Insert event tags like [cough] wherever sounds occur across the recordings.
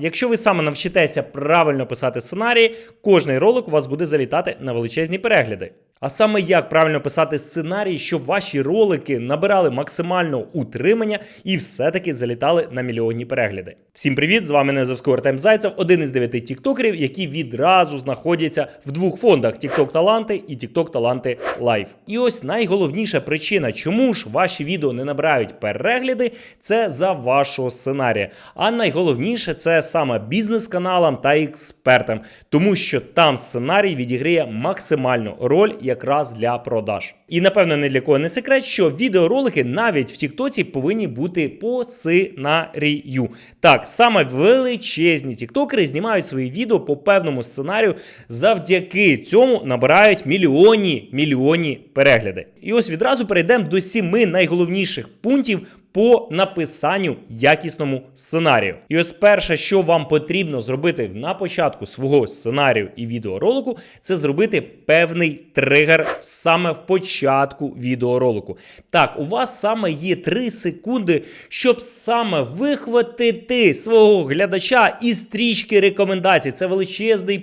Якщо ви саме навчитеся правильно писати сценарії, кожний ролик у вас буде залітати на величезні перегляди. А саме як правильно писати сценарій, щоб ваші ролики набирали максимального утримання і все-таки залітали на мільйонні перегляди. Всім привіт! З вами Незавсько Артем Зайцев, один із дев'яти тіктокерів, які відразу знаходяться в двох фондах: TikTok Таланти і TikTok Таланти Лайв. І ось найголовніша причина, чому ж ваші відео не набирають перегляди, це за вашого сценарія. А найголовніше це саме бізнес-каналам та експертам, тому що там сценарій відіграє максимальну роль якраз для продаж. І напевно не для кого не секрет, що відеоролики навіть в Тіктоці повинні бути по сценарію. Так, саме величезні тіктокери знімають свої відео по певному сценарію, завдяки цьому набирають мільйонні мільйонні перегляди. І ось відразу перейдемо до сіми найголовніших пунктів по написанню якісному сценарію. І ось перше, що вам потрібно зробити на початку свого сценарію і відеоролику, це зробити певний тригер саме в початку відеоролику. Так, у вас саме є 3 секунди, щоб саме вихватити свого глядача із стрічки рекомендацій. Це величезний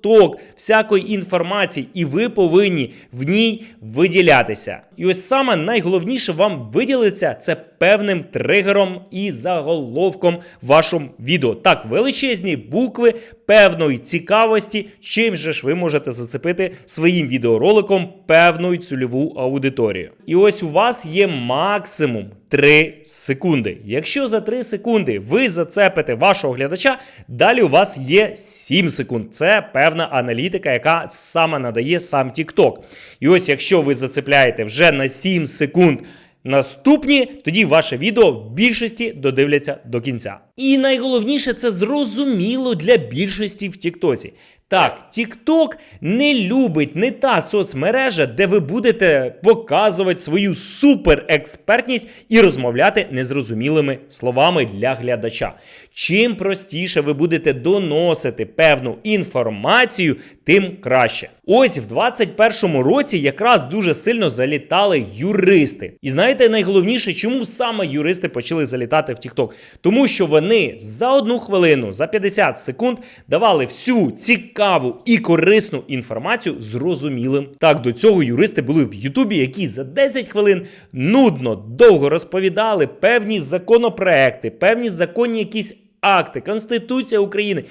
поток всякої інформації, і ви повинні в ній виділятися. І ось саме найголовніше вам виділиться це певним тригером і заголовком в вашому відео. Так, величезні букви певної цікавості, чим же ж ви можете зацепити своїм відеороликом певну цільову аудиторію. І ось у вас є максимум 3 секунди. Якщо за 3 секунди ви зацепите вашого глядача, далі у вас є 7 секунд. Це певна аналітика, яка саме надає сам TikTok. І ось якщо ви зацепляєте вже на 7 секунд. Наступні, тоді ваше відео в більшості додивляться до кінця. І найголовніше це зрозуміло для більшості в Тіктоці. Так, TikTok не любить не та соцмережа, де ви будете показувати свою суперекспертність і розмовляти незрозумілими словами для глядача. Чим простіше ви будете доносити певну інформацію, тим краще. Ось в 21-му році якраз дуже сильно залітали юристи. І знаєте, найголовніше, чому саме юристи почали залітати в TikTok? Тому що вони за одну хвилину, за 50 секунд давали всю цікаву і корисну інформацію зрозумілим. Так, до цього юристи були в Ютубі, які за 10 хвилин нудно довго розповідали певні законопроекти, певні законні якісь акти, Конституція України.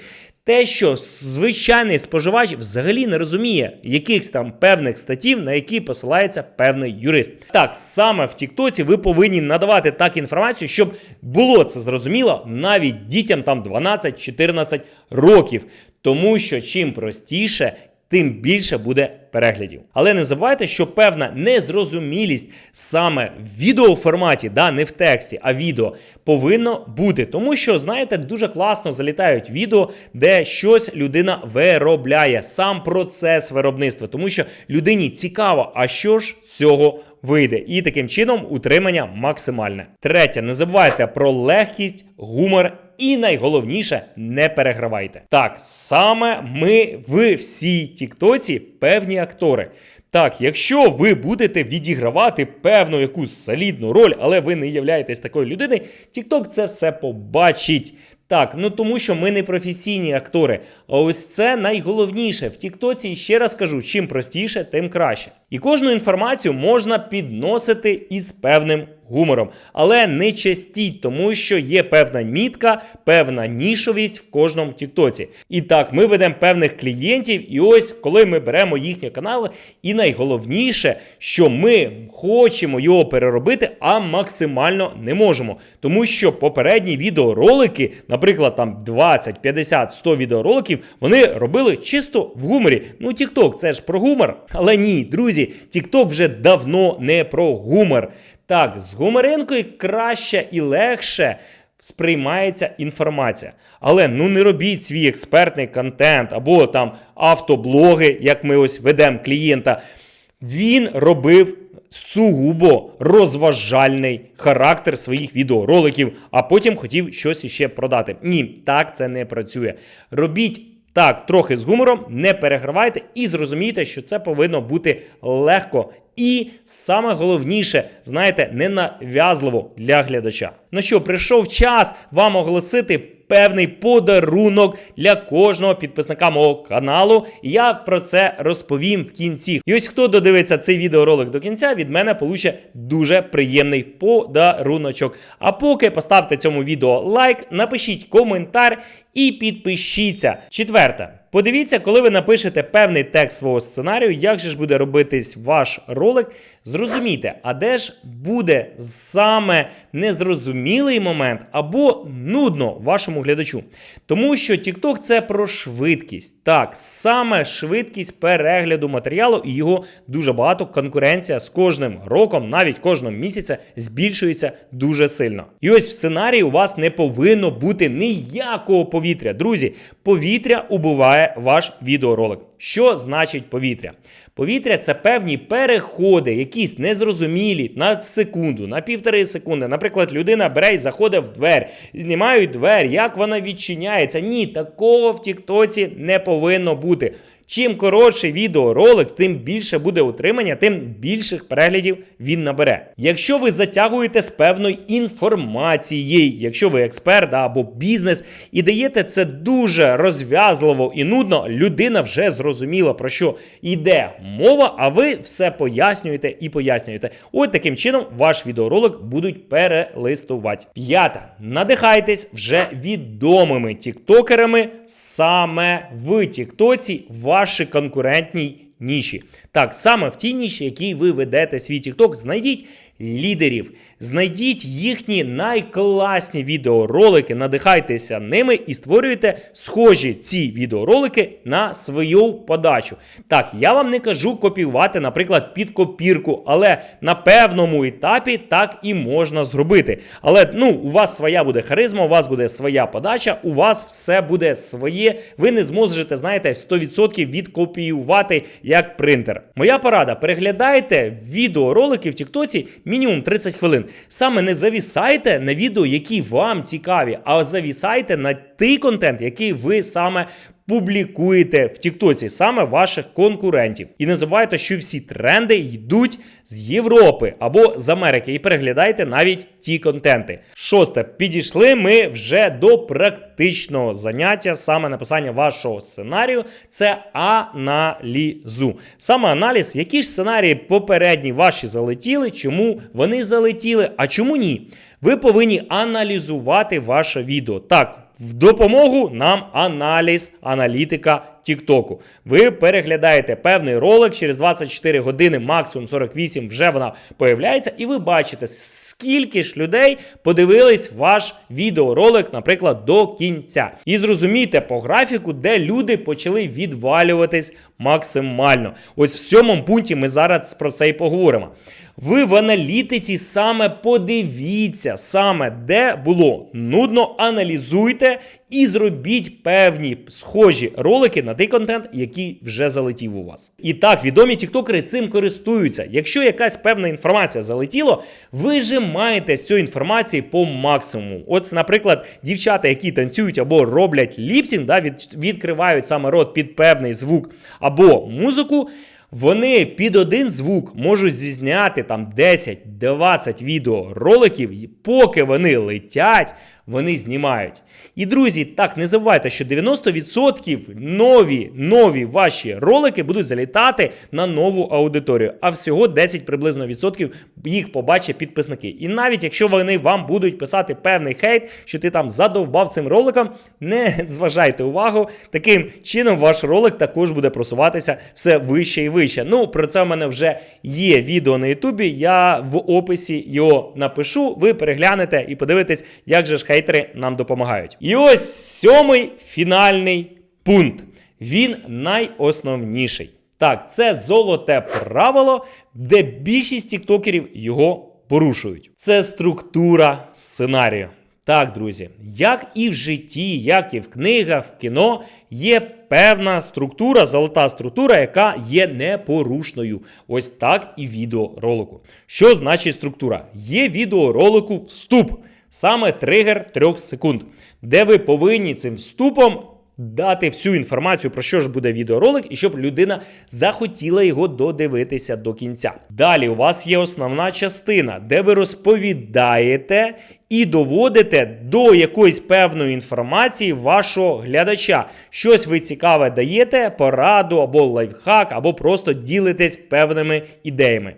Те, що звичайний споживач взагалі не розуміє якихось там певних статтів, на які посилається певний юрист. Так, саме в Тіктоці ви повинні надавати так інформацію, щоб було це зрозуміло навіть дітям там 12-14 років. Тому що чим простіше, тим більше буде переглядів. Але не забувайте, що певна незрозумілість саме в відеоформаті, да, не в тексті, а відео повинно бути. Тому що, знаєте, дуже класно залітають відео, де щось людина виробляє, сам процес виробництва, тому що людині цікаво, а що ж цього вийде. І таким чином утримання максимальне. Третє, не забувайте про легкість, гумор. І найголовніше, не перегравайте. Так, саме ми в всій Тіктоці певні актори. Так, якщо ви будете відігравати певну якусь солідну роль, але ви не являєтесь такою людиною, TikTok це все побачить. Так, ну тому що ми не професійні актори. А ось це найголовніше в Тіктоці. Ще раз кажу, чим простіше, тим краще. І кожну інформацію можна підносити із певним гумором, але не частіть, тому що є певна мітка, певна нішовість в кожному Тіктоці. І так, ми ведемо певних клієнтів, і ось коли ми беремо їхні канали, і найголовніше, що ми хочемо його переробити, а максимально не можемо. Тому що попередні відеоролики, наприклад, там 20, 50, 100 відеороликів, вони робили чисто в гуморі. Ну, TikTok це ж про гумор. Але ні, друзі, TikTok вже давно не про гумор. Так, з гуморинкою краще і легше сприймається інформація. Але ну не робіть свій експертний контент або там автоблоги, як ми ось ведемо клієнта. Він робив сугубо розважальний характер своїх відеороликів, а потім хотів щось іще продати. Ні, так це не працює. Робіть. Так, трохи з гумором, не перегравайте і зрозумійте, що це повинно бути легко. І саме головніше, знаєте, ненав'язливо для глядача. Ну що, прийшов час вам оголосити певний подарунок для кожного підписника мого каналу. І я про це розповім в кінці. І ось хто додивиться цей відеоролик до кінця, від мене получить дуже приємний подаруночок. А поки поставте цьому відео лайк, напишіть коментар і підпишіться. Четверте. Подивіться, коли ви напишете певний текст свого сценарію, як же ж буде робитись ваш ролик. Зрозумійте, а де ж буде саме незрозумілий момент або нудно вашому глядачу. Тому що TikTok це про швидкість. Так, саме швидкість перегляду матеріалу і його дуже багато. Конкуренція з кожним роком, навіть кожного місяця, збільшується дуже сильно. І ось в сценарії у вас не повинно бути ніякого повітря. Друзі, повітря убиває ваш відеоролик. Що значить повітря? Повітря це певні переходи, якісь незрозумілі на секунду, на півтори секунди. Наприклад, людина бере і заходить в двері, знімають двері, як вона відчиняється. Ні, такого в Тіктоці не повинно бути. Чим коротший відеоролик, тим більше буде утримання, тим більших переглядів він набере. Якщо ви затягуєте з певною інформацією, якщо ви експерт або бізнес і даєте це дуже розв'язливо і нудно, людина вже зрозуміла про що йде мова, а ви все пояснюєте і пояснюєте. От таким чином ваш відеоролик будуть перелистувати. П'ята. Надихайтесь вже відомими тіктокерами саме в Тіктоці ваші конкурентній ніші. Так, саме в тій ніші, якій ви ведете свій TikTok, знайдіть лідерів, знайдіть їхні найкласні відеоролики, надихайтеся ними і створюйте схожі ці відеоролики на свою подачу. Так, я вам не кажу копіювати, наприклад, під копірку, але на певному етапі так і можна зробити. Але ну, у вас своя буде харизма, у вас буде своя подача, у вас все буде своє. Ви не зможете, знаєте, 100% відкопіювати як принтер. Моя порада: переглядайте відеоролики в Тіктоці мінімум 30 хвилин. Саме не завісайте на відео, які вам цікаві, а завісайте на той контент, який ви саме публікуєте в Тіктоці, саме ваших конкурентів. І не забувайте, що всі тренди йдуть з Європи або з Америки. І переглядайте навіть ті контенти. Шосте, підійшли ми вже до практичного заняття, саме написання вашого сценарію. Це аналізу. Саме аналіз, які ж сценарії попередні ваші залетіли, чому вони залетіли, а чому ні. Ви повинні аналізувати ваше відео. Так, в допомогу нам аналіз, аналітика Тіктоку. Ви переглядаєте певний ролик через 24 години, максимум 48, вже вона появляється, і ви бачите, скільки ж людей подивились ваш відеоролик, наприклад, до кінця. І зрозумійте по графіку, де люди почали відвалюватись максимально. Ось в сьомому пункті ми зараз про це і поговоримо. Ви в аналітиці саме подивіться, саме де було нудно, аналізуйте і зробіть певні схожі ролики на той контент, який вже залетів у вас. І так, відомі тіктокери цим користуються. Якщо якась певна інформація залетіла, ви же маєте з цієї інформації по максимуму. От, наприклад, дівчата, які танцюють або роблять ліпсінг, да, від, відкривають саме рот під певний звук або музику. Вони під один звук можуть зізняти там 10-20 відеороликів, і поки вони летять, вони знімають. І друзі, так не забувайте, що 90% нові нові ваші ролики будуть залітати на нову аудиторію, а всього 10 приблизно відсотків їх побачать підписники. І навіть якщо вони вам будуть писати певний хейт, що ти там задовбав цим роликом, не [laughs] зважайте увагу. Таким чином ваш ролик також буде просуватися все вище і вище. Ну, про це в мене вже є відео на Ютубі. Я в описі його напишу. Ви переглянете і подивитесь, як же ж хейтери нам допомагають. І ось сьомий фінальний пункт. Він найосновніший. Так, це золоте правило, де більшість тіктокерів його порушують. Це структура сценарію. Так, друзі, як і в житті, як і в книгах, в кіно, є певна структура, золота структура, яка є непорушною. Ось так і відеоролику. Що значить структура? Є відеоролику вступ, саме тригер 3 секунд, де ви повинні цим вступом дати всю інформацію, про що ж буде відеоролик, і щоб людина захотіла його додивитися до кінця. Далі у вас є основна частина, де ви розповідаєте і доводите до якоїсь певної інформації вашого глядача. Щось ви цікаве даєте, пораду або лайфхак, або просто ділитесь певними ідеями.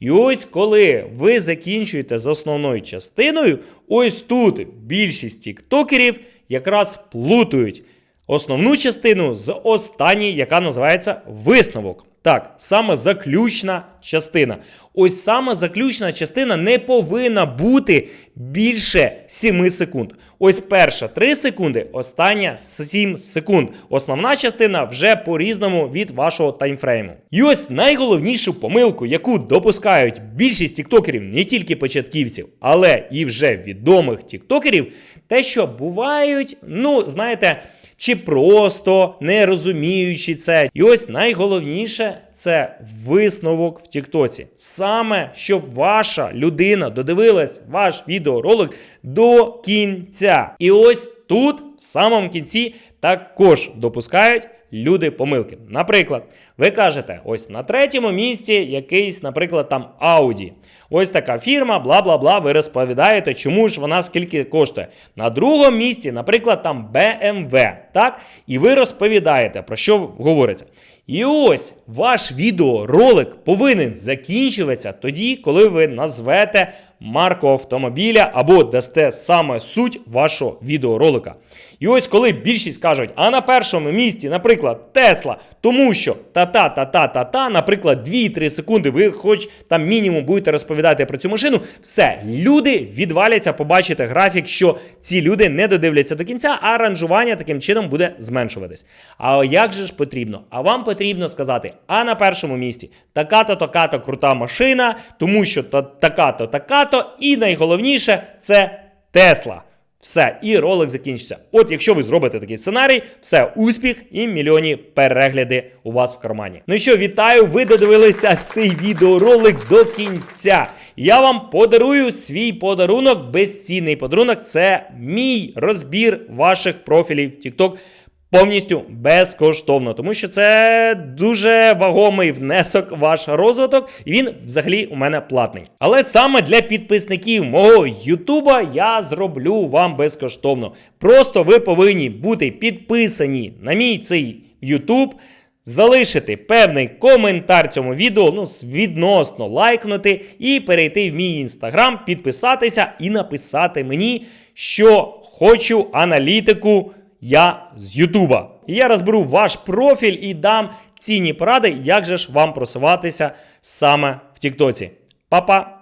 І ось коли ви закінчуєте з основною частиною, ось тут більшість тіктокерів якраз плутають основну частину з останньої, яка називається висновок. Так, саме заключна частина. Ось саме заключна частина не повинна бути більше 7 секунд. Ось перша 3 секунди, остання 7 секунд. Основна частина вже по-різному від вашого таймфрейму. І ось найголовнішу помилку, яку допускають більшість тіктокерів, не тільки початківців, але і вже відомих тіктокерів, те, що бувають, ну, знаєте чи просто не розуміючи це. І ось найголовніше це висновок в Тіктоці. Саме щоб ваша людина додивилась ваш відеоролик до кінця. І ось тут, в самому кінці, також допускають. Люди помилки. Наприклад, ви кажете, ось на третьому місці якийсь, наприклад, там Audi. Ось така фірма, бла бла бла. Ви розповідаєте, чому ж вона скільки коштує. На другому місці, наприклад, там BMW. Так? І ви розповідаєте, про що говориться. І ось ваш відеоролик повинен закінчуватися тоді, коли ви назвете марку автомобіля або дасте саме суть вашого відеоролика. І ось коли більшість кажуть, а на першому місці, наприклад, Тесла, тому що та-та-та-та-та-та, наприклад, 2-3 секунди, ви хоч там мінімум будете розповідати про цю машину, все, люди відваляться, побачите графік, що ці люди не додивляться до кінця, а ранжування таким чином буде зменшуватись. А як же ж потрібно? А вам потрібно сказати, а на першому місці така-то, така-то крута машина, тому що та- така-то, така-то, і найголовніше це Тесла. Все, і ролик закінчиться. От якщо ви зробите такий сценарій, все, успіх і мільйонні перегляди у вас в кармані. Ну що, вітаю! Ви додивилися цей відеоролик до кінця. Я вам подарую свій подарунок, безцінний подарунок. Це мій розбір ваших профілів в TikTok. Повністю безкоштовно, тому що це дуже вагомий внесок в ваш розвиток, і він взагалі у мене платний. Але саме для підписників мого Ютуба я зроблю вам безкоштовно. Просто ви повинні бути підписані на мій цей Ютуб. Залишити певний коментар цьому відео, ну, відносно лайкнути, і перейти в мій інстаграм, підписатися і написати мені, що хочу аналітику я з Ютуба. Я розберу ваш профіль і дам цінні поради, як же ж вам просуватися саме в Тіктоці. Па-па!